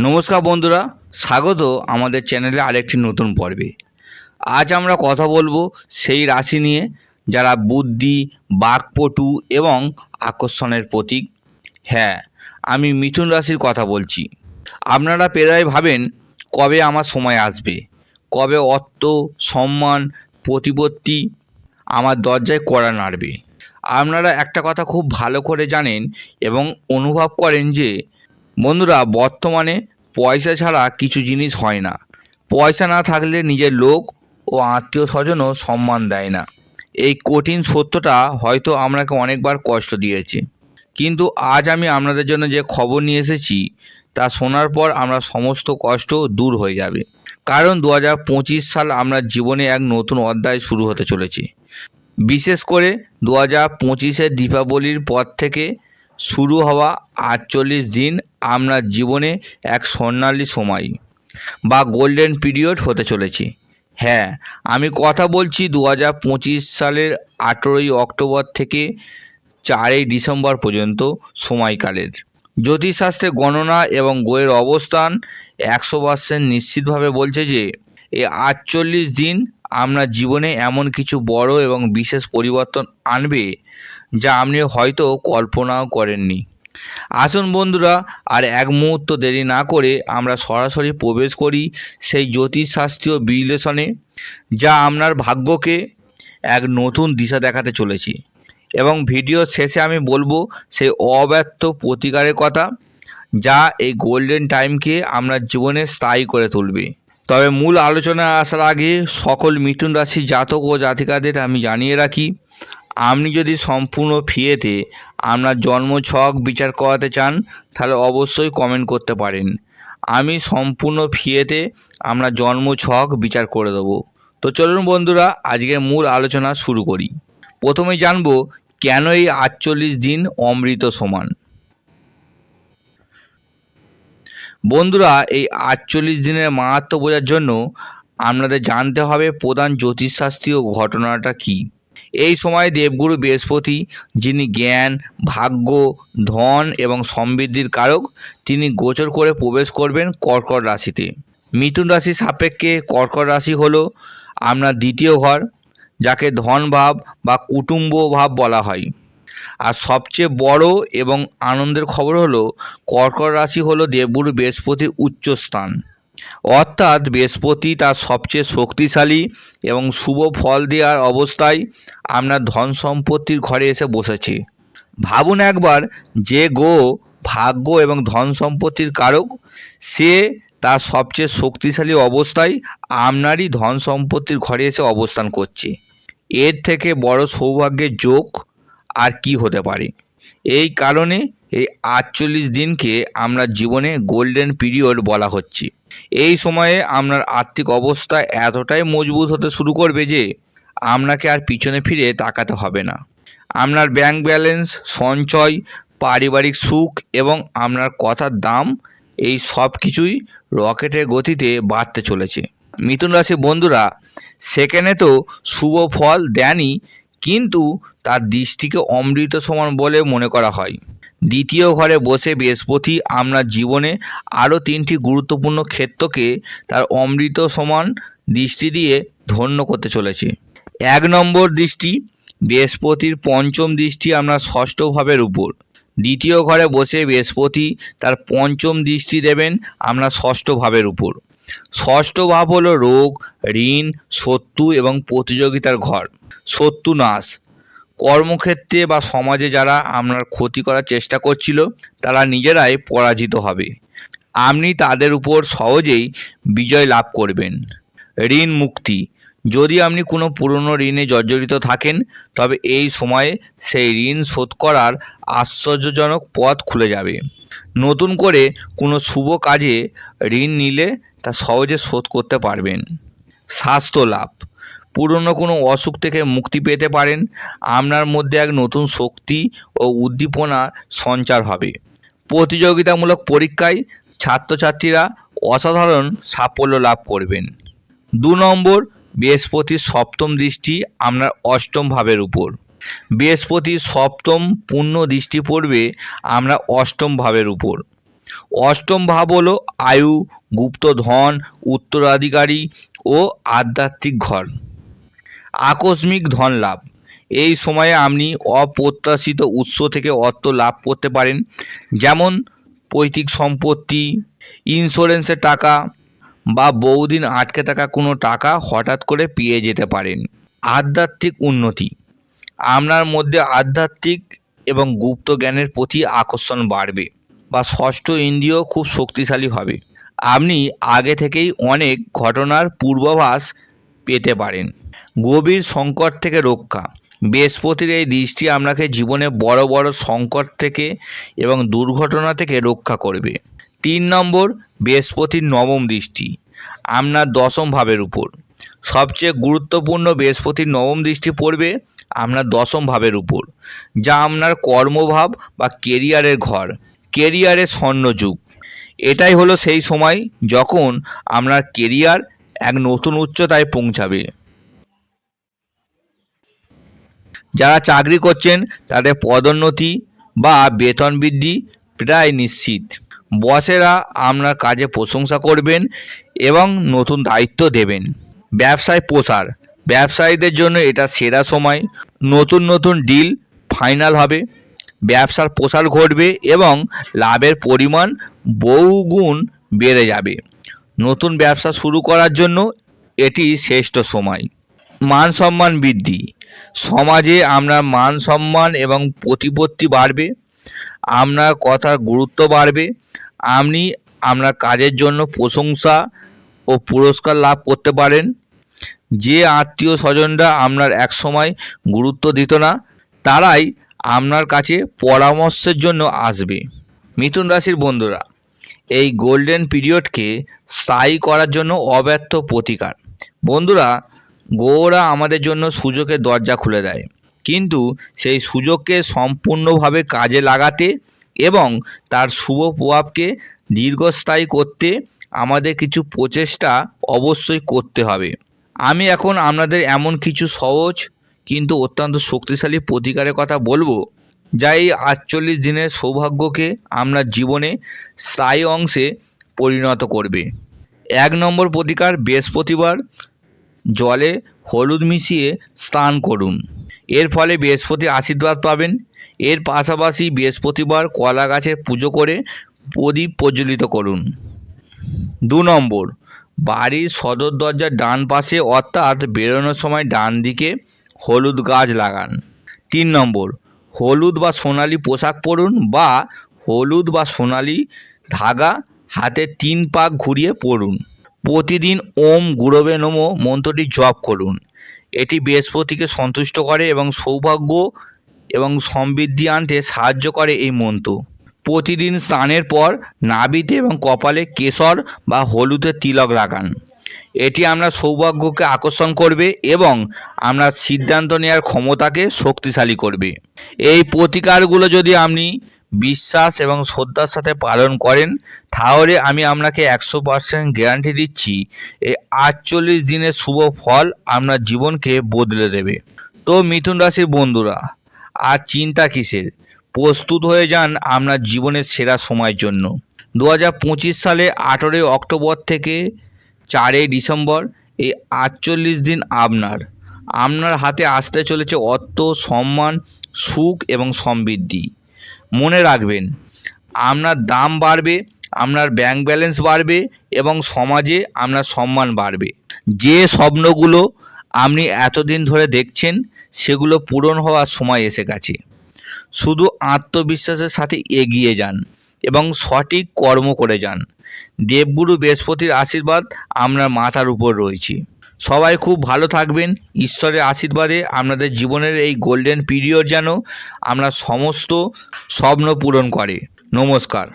নমস্কার বন্ধুরা, স্বাগত আমাদের চ্যানেলে আরেকটি নতুন পর্বে। আজ আমরা কথা বলব সেই রাশি নিয়ে, যারা বুদ্ধি, বাকপটু এবং আকর্ষণের প্রতীক। হ্যাঁ আমি মিথুন রাশির কথা বলছি। আপনারা প্রায় ভাবেন, কবে আমার সময় আসবে? কবে অর্থ, সম্মান, প্রতিপত্তি আমার দরজায় কড়া নাড়বে? আপনারা একটা কথা খুব ভালো করে জানেন এবং অনুভব করেন যে বন্ধুরা, বর্তমানে পয়সা ছাড়া কিছু জিনিস হয় না। পয়সা না থাকলে নিজের লোক ও আত্মীয় স্বজনও সম্মান দেয় না। এই কঠিন সত্যটা হয়তো আপনাকে অনেকবার কষ্ট দিয়েছে। কিন্তু আজ আমি আপনাদের জন্য যে খবর নিয়ে এসেছি, তা শোনার পর আমরা সমস্ত কষ্ট দূর হয়ে যাবে। কারণ দু হাজার পঁচিশ সাল আমরা জীবনে এক নতুন অধ্যায় শুরু হতে চলেছে। বিশেষ করে দু হাজার পঁচিশের দীপাবলির পর থেকে শুরু হওয়া আটচল্লিশ দিন আপনার জীবনে এক স্বর্ণালী সময় বা গোল্ডেন পিরিয়ড হতে চলেছে। হ্যাঁ আমি কথা বলছি দু হাজার পঁচিশ সালের আঠেরোই অক্টোবর থেকে চারই ডিসেম্বর পর্যন্ত সময়কালের। জ্যোতিষশাস্ত্রে গণনা এবং বইয়ের অবস্থান একশো পার্সেন্ট নিশ্চিতভাবে বলছে যে এই আটচল্লিশ দিন আপনার জীবনে এমন কিছু বড় এবং বিশেষ পরিবর্তন আনবে যা আপনি হয়তো কল্পনাও করেননি। আসুন বন্ধুরা, আর এক মুহূর্ত দেরি না করে আমরা সরাসরি প্রবেশ করি সেই জ্যোতিষশাস্ত্রীয় বিশ্লেষণে, যা আপনার ভাগ্যকে এক নতুন দিশা দেখাতে চলেছে। এবং ভিডিও শেষে আমি বলব সেই অব্যর্থ প্রতিকারের কথা, যা এই গোল্ডেন টাইমকে আপনার জীবনে স্থায়ী করে তুলবে। তবে মূল আলোচনায় আসার আগে সকল মিথুন রাশি জাতক ও জাতিকাদের আমি জানিয়ে রাখি, আপনি যদি সম্পূর্ণ ফিয়েতে আপনার জন্ম ছক বিচার করাতে চান, তাহলে অবশ্যই কমেন্ট করতে পারেন। আমি সম্পূর্ণ ফিয়েতে আপনার জন্ম ছক বিচার করে দেবো। তো চলুন বন্ধুরা, আজকের মূল আলোচনা শুরু করি। প্রথমে জানব, কেন এই আটচল্লিশ দিন অমৃত সমান? বন্ধুরা, এই আটচল্লিশ দিনের মাহাত্ম বোঝার জন্য আপনাদের জানতে হবে প্রধান জ্যোতিষশাস্ত্রীয় ঘটনাটা কী। এই সময় দেবগুরু বৃহস্পতি, যিনি জ্ঞান, ভাগ্য, ধন এবং সমৃদ্ধির কারক, তিনি গোচর করে প্রবেশ করবেন কর্কট রাশিতে। মিথুন রাশির সাপেক্ষে কর্কট রাশি হল আপনার দ্বিতীয় ঘর, যাকে ধন ভাব বা কুটুম্ব ভাব বলা হয়। আর সবচেয়ে বড় এবং আনন্দের খবর হলো, কর্কট রাশি হলো দেবগুরু বৃহস্পতির উচ্চ স্থান অর্থাৎ বৃহস্পতি তার সবচেয়ে শক্তিশালী এবং শুভ ফল দেওয়ার অবস্থায় আপনার ধন সম্পত্তির ঘরে এসে বসেছে। ভাবুন একবার, যে গো ভাগ্য এবং ধন সম্পত্তির কারক, সে তার সবচেয়ে শক্তিশালী অবস্থায় আপনারই ধন সম্পত্তির ঘরে এসে অবস্থান করছে। এর থেকে বড় সৌভাগ্যের যোগ আর কি হতে পারে? এই কারণে এই আটচল্লিশ দিনকে আমরা জীবনে গোল্ডেন পিরিয়ড বলা হচ্ছে। এই সময়ে আপনার আর্থিক অবস্থা এতটাই মজবুত হতে শুরু করবে যে আপনাকে আর পিছনে ফিরে তাকাতে হবে না। আপনার ব্যাংক ব্যালেন্স সঞ্চয়, পারিবারিক সুখ এবং আপনার কথার দাম, এই সব কিছুই রকেটের গতিতে বাড়তে চলেছে। মিথুন রাশি বন্ধুরা, সেখানে তো শুভ ফল দেনই কিন্তু তার দৃষ্টিকে অমৃত সমান বলে মনে করা হয়। দ্বিতীয় ঘরে বসে বৃহস্পতি আপনার জীবনে আরও তিনটি গুরুত্বপূর্ণ ক্ষেত্রকে তার অমৃত সমান দৃষ্টি দিয়ে ধন্য করতে চলেছে। এক নম্বর দৃষ্টি, বৃহস্পতির পঞ্চম দৃষ্টি আপনার ষষ্ঠ ভাবের উপর। দ্বিতীয় ঘরে বসে বৃহস্পতি তার পঞ্চম দৃষ্টি দেবেন আপনার ষষ্ঠ ভাবের উপর। ষষ্ঠ ভাব হলো রোগ, ঋণ, শত্রু এবং প্রতিযোগিতার ঘর। শত্রু নাশ। কর্মক্ষেত্রে বা সমাজে যারা আপনার ক্ষতি করার চেষ্টা করছিল, তারা নিজেরাই পরাজিত হবে। আপনি তাদের উপর সহজেই বিজয় লাভ করবেন। ঋণ মুক্তি। যদি আপনি কোনো পুরনো ঋণে জর্জরিত থাকেন, তবে এই সময়ে সেই ঋণ শোধ করার আশ্চর্যজনক পথ খুলে যাবে। নতুন করে কোনো শুভ কাজে ঋণ নিলে তা সহজে শোধ করতে পারবেন। স্বাস্থ্য লাভ। পুরনো কোনো অসুখ থেকে মুক্তি পেতে পারেন। আপনার মধ্যে এক নতুন শক্তি ও উদ্দীপনা সঞ্চার হবে। প্রতিযোগিতামূলক পরীক্ষায় ছাত্রছাত্রীরা অসাধারণ সাফল্য লাভ করবেন। দু নম্বর বৃহস্পতির সপ্তম দৃষ্টি আপনার অষ্টম ভাবের উপর। বৃহস্পতির সপ্তম পূর্ণ দৃষ্টি পড়বে আমরা অষ্টম ভাবের উপর। অষ্টম ভাব হলো আয়ু, গুপ্ত ধন, উত্তরাধিকারী ও আধ্যাত্মিক ঘর। আকস্মিক ধন লাভ। এই সময়ে আপনি অপ্রত্যাশিত উৎস থেকে অর্থ লাভ করতে পারেন। যেমন পৈতৃক সম্পত্তি ইন্স্যুরেন্সের টাকা বা বহুদিন আটকে থাকা কোনো টাকা হঠাৎ করে পেয়ে যেতে পারেন। আধ্যাত্মিক উন্নতি। আপনার মধ্যে আধ্যাত্মিক এবং গুপ্ত জ্ঞানের প্রতি আকর্ষণ বাড়বে বা ষষ্ঠ ইন্দ্রিয় খুব শক্তিশালী হবে। আপনি আগে থেকেই অনেক ঘটনার পূর্বাভাস পেতে পারেন। গভীর সংকট থেকে রক্ষা। বৃহস্পতির এই দৃষ্টি আপনাকে জীবনে বড় বড় সংকট থেকে এবং দুর্ঘটনা থেকে রক্ষা করবে। তিন নম্বর বৃহস্পতির নবম দৃষ্টি আপনার দশম ভাবের উপর। সবচেয়ে গুরুত্বপূর্ণ বৃহস্পতির নবম দৃষ্টি পড়বে আপনার দশম ভাবের উপর, যা আপনার কর্মভাব বা কেরিয়ারের ঘর, কেরিয়ারের স্বর্ণযুগ। এটাই হলো সেই সময় যখন আপনার কেরিয়ার এক নতুন উচ্চতায় পৌঁছাবে। যারা চাকরি করছেন, তাদের পদোন্নতি বা বেতন বৃদ্ধি প্রায় নিশ্চিত। বসেরা আপনার কাজে প্রশংসা করবেন এবং নতুন দায়িত্ব দেবেন। ব্যবসায় প্রসার। ব্যবসায়ীদের জন্য এটা সেরা সময়। নতুন নতুন ডিল ফাইনাল হবে। ব্যবসার প্রসার ঘটবে এবং লাভের পরিমাণ বহুগুণ বেড়ে যাবে। নতুন ব্যবসা শুরু করার জন্য এটি শ্রেষ্ঠ সময়। মান সম্মান বৃদ্ধি। সমাজে আপনার মান সম্মান এবং প্রতিপত্তি বাড়বে। আপনার কথার গুরুত্ব বাড়বে, আপনি আপনার কাজের জন্য প্রশংসা ও পুরস্কার লাভ করতে পারেন। যে আত্মীয় স্বজনরা আপনার এক সময় গুরুত্ব দিত না, তারাই আপনার কাছে পরামর্শের জন্য আসবে। মিথুন রাশির বন্ধুরা, এই গোল্ডেন পিরিয়ডকে স্থায়ী করার জন্য অব্যর্থ প্রতিকার। বন্ধুরা, গৌরা আমাদের জন্য সুযোগের দরজা খুলে দেয়। কিন্তু সেই সুযোগকে সম্পূর্ণভাবে কাজে লাগাতে এবং তার শুভ প্রভাবকে দীর্ঘস্থায়ী করতে আমাদের কিছু প্রচেষ্টা অবশ্যই করতে হবে। আমি এখন আপনাদের এমন কিছু সহজ কিন্তু অত্যন্ত শক্তিশালী প্রতিকারের কথা বলব, যা এই আটচল্লিশ দিনের সৌভাগ্যকে আপনার জীবনে স্থায়ী অংশে পরিণত করবে। এক নম্বর প্রতিকার বৃহস্পতিবার, জলে হলুদ মিশিয়ে স্নান করুন। এর ফলে বৃহস্পতি আশীর্বাদ পাবেন। এর পাশাপাশি বৃহস্পতিবার কলা গাছের পুজো করে প্রদীপ প্রজ্বলিত করুন। দু নম্বর, বাড়ির সদর দরজার ডান পাশে অর্থাৎ বেরোনোর সময় ডান দিকে হলুদ গাছ লাগান। তিন নম্বর, হলুদ বা সোনালি পোশাক পরুন বা হলুদ বা সোনালি ধাগা হাতে তিন পাক ঘুরিয়ে পরুন। প্রতিদিন ওম গুরবে নমো মন্ত্রটি জপ করুন। এটি বৃহস্পতিকে সন্তুষ্ট করে এবং সৌভাগ্য এবং সমৃদ্ধি আনতে সাহায্য করে এই মন্ত্র। প্রতিদিন স্নানের পর নাভিতে এবং কপালে কেশর বা হলুদের তিলক লাগান। এটি আপনার সৌভাগ্যকে আকর্ষণ করবে এবং আপনার সিদ্ধান্ত নেওয়ার ক্ষমতাকে শক্তিশালী করবে। এই প্রতিকারগুলো যদি আপনি বিশ্বাস এবং শ্রদ্ধার সাথে পালন করেন, তাহলে আমি আপনাকে একশো পার্সেন্ট গ্যারান্টি দিচ্ছি, এই আটচল্লিশ দিনের শুভ ফল আপনার জীবনকে বদলে দেবে। তো মিথুন রাশির বন্ধুরা, আর চিন্তা কিসের? প্রস্তুত হয়ে যান আপনার জীবনের সেরা সময়ের জন্য। দু হাজার পঁচিশ সালে আঠেরোই অক্টোবর থেকে চারই ডিসেম্বর, এই আটচল্লিশ দিন আপনার। আপনার হাতে আসতে চলেছে অর্থ, সম্মান, সুখ এবং সমৃদ্ধি। মনে রাখবেন, আপনার দাম বাড়বে, আপনার ব্যাংক ব্যালেন্স বাড়বে এবং সমাজে আপনার সম্মান বাড়বে। যে স্বপ্নগুলো আপনি এতদিন ধরে দেখছেন, সেগুলো পূরণ হওয়ার সময় এসে গেছে। শুধু আত্মবিশ্বাসের সাথে এগিয়ে যান এবং সঠিক কর্ম করে যান। দেবগুরু বৃহস্পতির আশীর্বাদ আপনার মাথার উপর রয়েছে। সবাই খুব ভালো থাকবেন, ঈশ্বরের আশীর্বাদে আপনাদের জীবনের এই গোল্ডেন পিরিয়ড যেন আমরা সমস্ত স্বপ্ন পূরণ করে। নমস্কার।